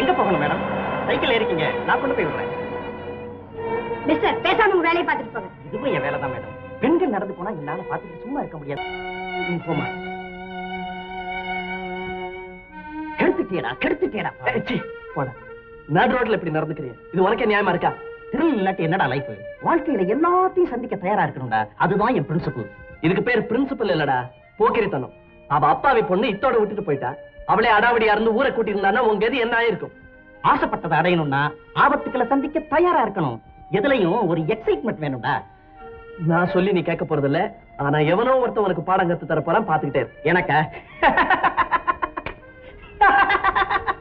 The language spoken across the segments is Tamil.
எங்க போகணும் மேடம் சைக்கிள் ஏறிக்கீங்க. நான் கொண்டு போய் விடுறேன். மிஸ்டர் பேசாம உங்க வேலையை பார்த்துட்டு போங்க. இதுவும் என் வேலை தான் மேடம் பெண்கள் நடந்து போனா என்னால பார்த்துட்டு சும்மா இருக்க முடியாது. நீ போமா கெடுத்துட்டியடா கெடுத்துட்டியடா. போடா. நடு ரோட்ல இப்படி நடந்துக்கிறிய இது உனக்கே நியாயமா இருக்கா? திருள் இல்லாட்டி என்னடா லைஃப் வாழ்க்கையில எல்லாத்தையும் சந்திக்க தயாரா இருக்கணும்டா. அதுதான் என் பிரின்சிபல் இதுக்கு பேர் பிரின்சிபல் இல்லடா. போக்கிரித்தனம். அவ அப்பாவி பொண்ணு இத்தோட விட்டுட்டு போயிட்டா. அவளே அடாவடியா இருந்து ஊரை கூட்டி உங்க எது என்ன ஆயிருக்கும்? ஆசைப்பட்டதை அடையணும்னா ஆபத்துக்களை சந்திக்க தயாரா இருக்கணும். எதுலயும் ஒரு எக்ஸைட்மெண்ட் வேணும்டா. நான் சொல்லி நீ கேட்க போறது இல்ல ஆனா எவனோ ஒருத்தன் உனக்கு பாடம் கத்து தரப்போலாம் பாத்துக்கிட்டே எனக்கா?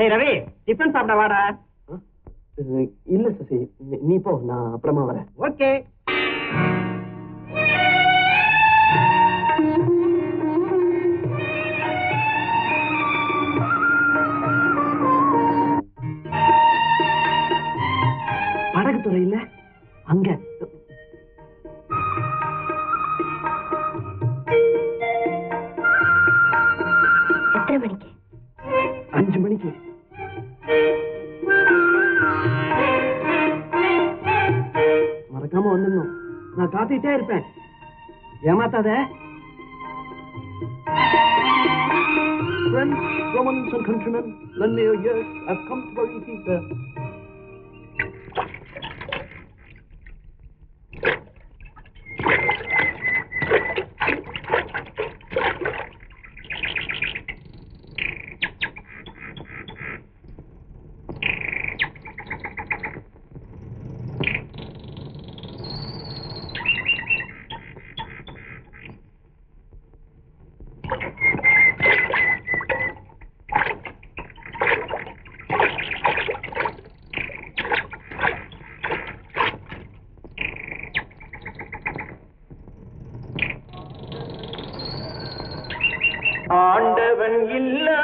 டேய் ரவி டிஃபன் சாப்பிட வாடா. இல்ல சசி நீ போ நான் அப்புறமா வரேன். ஓகே. படகுத்துறை இல்ல அங்க. மறக்காம வந்துடணும் நான் காத்துக்கிட்டே இருப்பேன் ஏமாத்தாத Friends, Romans and countrymen, lend me your ears. I've come to bury Caesar. ஆண்டவன் இல்லா.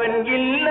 ஆண்டவன் இல்லா.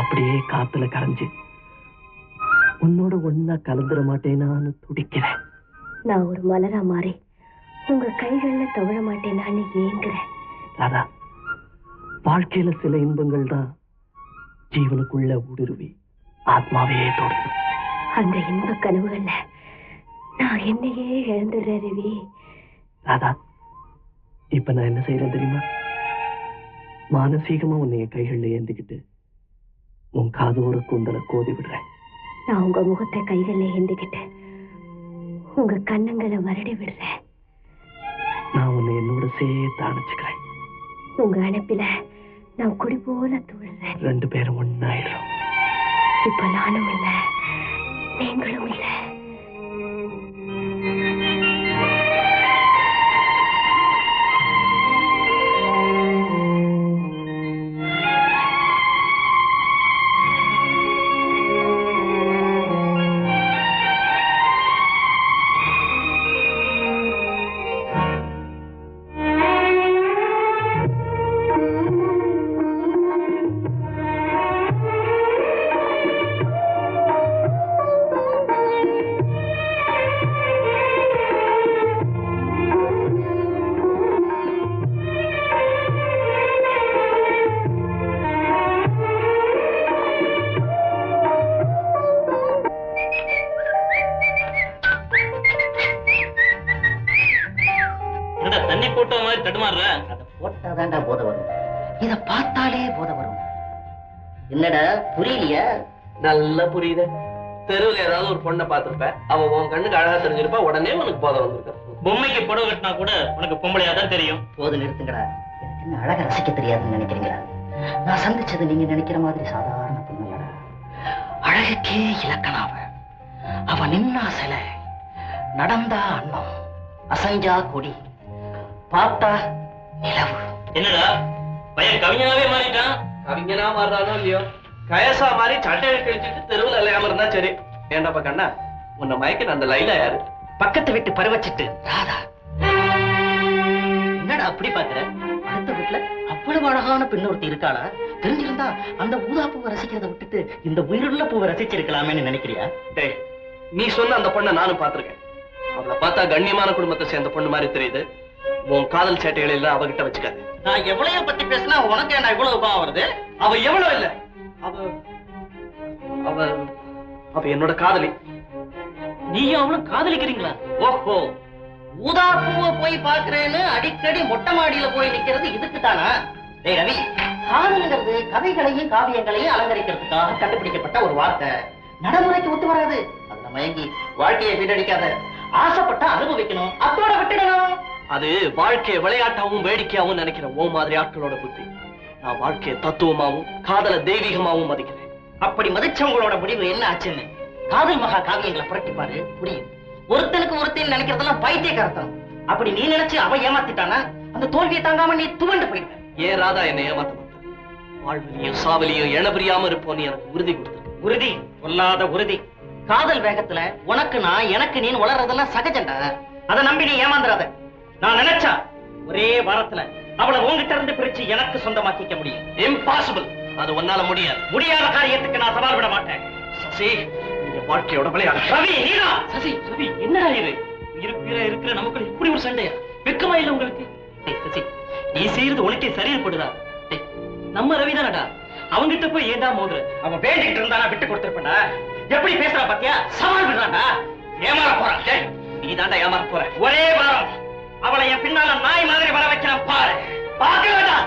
அப்படியே காத்துல கரைஞ்சு உன்னோட ஒன்னா கலந்துட மாட்டேனான்னு துடிக்கிறேன். நான் ஒரு மலரா மாறி உங்க கைகள்ல தவழ மாட்டேனான்னு ஏங்குறேன். ராதா வாழ்க்கையில சில இன்பங்கள் தான் ஜீவனுக்குள்ள ஊடுருவி ஆத்மாவையே தொடும் அந்த இன்ப கனவுகள்ல நான் என்னையே இழந்துடுறேன் ரவி. ராதா இப்ப நான் என்ன செய்யறேன் தெரியுமா? மானசீகமா உன்னை என் கைகள்ல ஏந்திக்கிட்டு உன் காதோர கூந்தலை கோதி விடுறேன். நான் உங்க முகத்தை கைகள்ல ஏந்திக்கிட்டு உங்க கண்ணங்களை வருடி விடுறேன். நான் உன்னை என்னோட சேர்த்து அணைச்சுக்கிறேன். உங்க அனுப்பில நான் குடி போல துழுறேன் ரெண்டு பேரும் ஒன்னாயிடுறோம். இப்ப நானும் இல்ல நீங்களும் இல்ல. போட்ட மாதிரி தடுமாறுற? அதை போட்டாதான்டா போதை வரும். இத பார்த்தாலே போதை வரும். என்னடா புரியலையா? நல்லா புரியுது. தெருவில் ஏதாவது ஒரு பொண்ணை பார்த்திருப்ப. அவ உன் கண்ணுக்கு அழகா தெரிஞ்சிருப்பா. உடனே உனக்கு போதை வந்திருக்க. பொம்மைக்கு புடவை கட்டினா கூட உனக்கு பொம்பளையா தான் தெரியும். போது நிறுத்துங்கடா. எனக்கு என்ன அழக ரசிக்க தெரியாதுன்னு நினைக்கிறீங்களா? நான் சந்திச்சது நீங்க நினைக்கிற மாதிரி சாதாரண பொண்ணு அழகுக்கே இலக்கணம் அவ நின்னா சிலை நடந்தா அன்னம். அசைஞ்சா கொடி. பார்த்தா நிலவு. என்னடா? பையன் கவிஞனாவே மாறிட்டான். கவிஞனா மாறுறானோ இல்லையோ? கயசா மாதிரி சட்டையை கழிச்சிட்டு தெருவில் அலையாம இருந்தா சரி. ஏண்டாப்பா கண்ணா? உன்னை மயக்கின அந்த லைலா யாரு? பக்கத்து வீட்டு பருவச்சிட்டு ராதா. என்னடா அப்படி பாக்குற? அடுத்த வீட்டுல அவ்வளவு அழகான பெண் ஒருத்தி இருக்காளா? தெரிஞ்சிருந்தா அந்த ஊதா பூவை ரசிக்கிறத விட்டுட்டு இந்த உயிருள்ள பூவை ரசிச்சிருக்கலாமேன்னு நினைக்கிறியா? டேய் நீ சொன்ன அந்த பொண்ணை நானும் பார்த்திருக்கேன். அவளை பார்த்தா கண்ணியமான குடும்பத்தை சேர்ந்த பொண்ணு மாதிரி தெரியுது. உன் காதல் சேட்டைகள் எல்லாம் அவகிட்ட வச்சுக்காது நான் எவ்வளவு பத்தி பேசினா உனக்கு என்ன இவ்வளவு கோவம் வருது? அவ எவ்வளவு இல்ல. அவ அவ அவ என்னோட காதலி. நீயும் அவளும் காதலிக்கிறீங்களா? ஓஹோ. ஊதா பூவை போய் பாக்குறேன்னு அடிக்கடி மொட்டை மாடியில போய் நிக்கிறது இதுக்கு தானா டேய் ரவி காதல்ங்கிறது கதைகளையும் காவியங்களையும் அலங்கரிக்கிறதுக்காக கண்டுபிடிக்கப்பட்ட ஒரு வார்த்தை. நடைமுறைக்கு ஒத்து வராது. அதுல மயங்கி வாழ்க்கையை வீடடிக்காத ஆசைப்பட்டா அனுபவிக்கணும். அத்தோட விட்டுடணும். அது வாழ்க்கையை விளையாட்டாவும் வேடிக்கையாவும் நினைக்கிற ஓ மாதிரி ஆட்களோட புத்தி. நான் வாழ்க்கையை தத்துவமாவும் காதல தெய்வீகமாவும் மதிக்கிறேன். அப்படி மதிச்சவங்களோட முடிவு என்ன ஆச்சுன்னு காதல் மகா காவியங்களை புரட்டி பாரு புரியும். ஒருத்தனுக்கு ஒருத்தன் நினைக்கிறதெல்லாம் பைத்தியக்காரத்தனம். அப்படி நீ நினைச்சு அவன் ஏமாத்திட்டானா அந்த தோல்வியை தாங்காம நீ துவண்டு போயிட்ட ஏன் ராதா என்னை ஏமாத்த மாட்டேன் வாழ்விலையும் சாவலியும் இணபிரியாம இருப்போன்னு எனக்கு உறுதி கொடுத்துருக்கு உறுதி பொல்லாத உறுதி. காதல் வேகத்துல உனக்கு நான் எனக்கு நீ வளர்றதெல்லாம் சகஜண்டா அதை நம்பி நீ ஏமாந்துறாத. நான் நினைச்சா ஒரே வாரத்துல அவளை உன்கிட்ட இருந்து பிரிச்சு எனக்கு சொந்தமாக்கிக்க முடியும். இம்பாசிபிள் அது உன்னால முடியாது. முடியாத காரியத்துக்கு நான் சவால் விட மாட்டேன். சசி நீங்க வாழ்க்கையோட விளையாட. ரவி சசி ரவி என்னடா இது? இருக்கிற இருக்கிற நமக்குள்ள இப்படி ஒரு சண்டையா? வெக்கமா இல்ல உங்களுக்கு? சசி நீ செய்யறது உனக்கே சரியில்படுதா நம்ம ரவி தானடா? அவங்கிட்ட போய் ஏன்டா மோதுற? அவன் வேண்டிட்டு இருந்தா நான் விட்டு கொடுத்திருப்பேன்டா. எப்படி பேசுறா பாத்தியா? சவால் விடுறான்டா. ஏமாற போறான். நீ தாண்டா ஏமாற போற. ஒரே வாரம். அவளை என் பின்னால நாய் மாதிரி வர வைக்கிறேன் பாரு. பாக்க வேண்டாம்.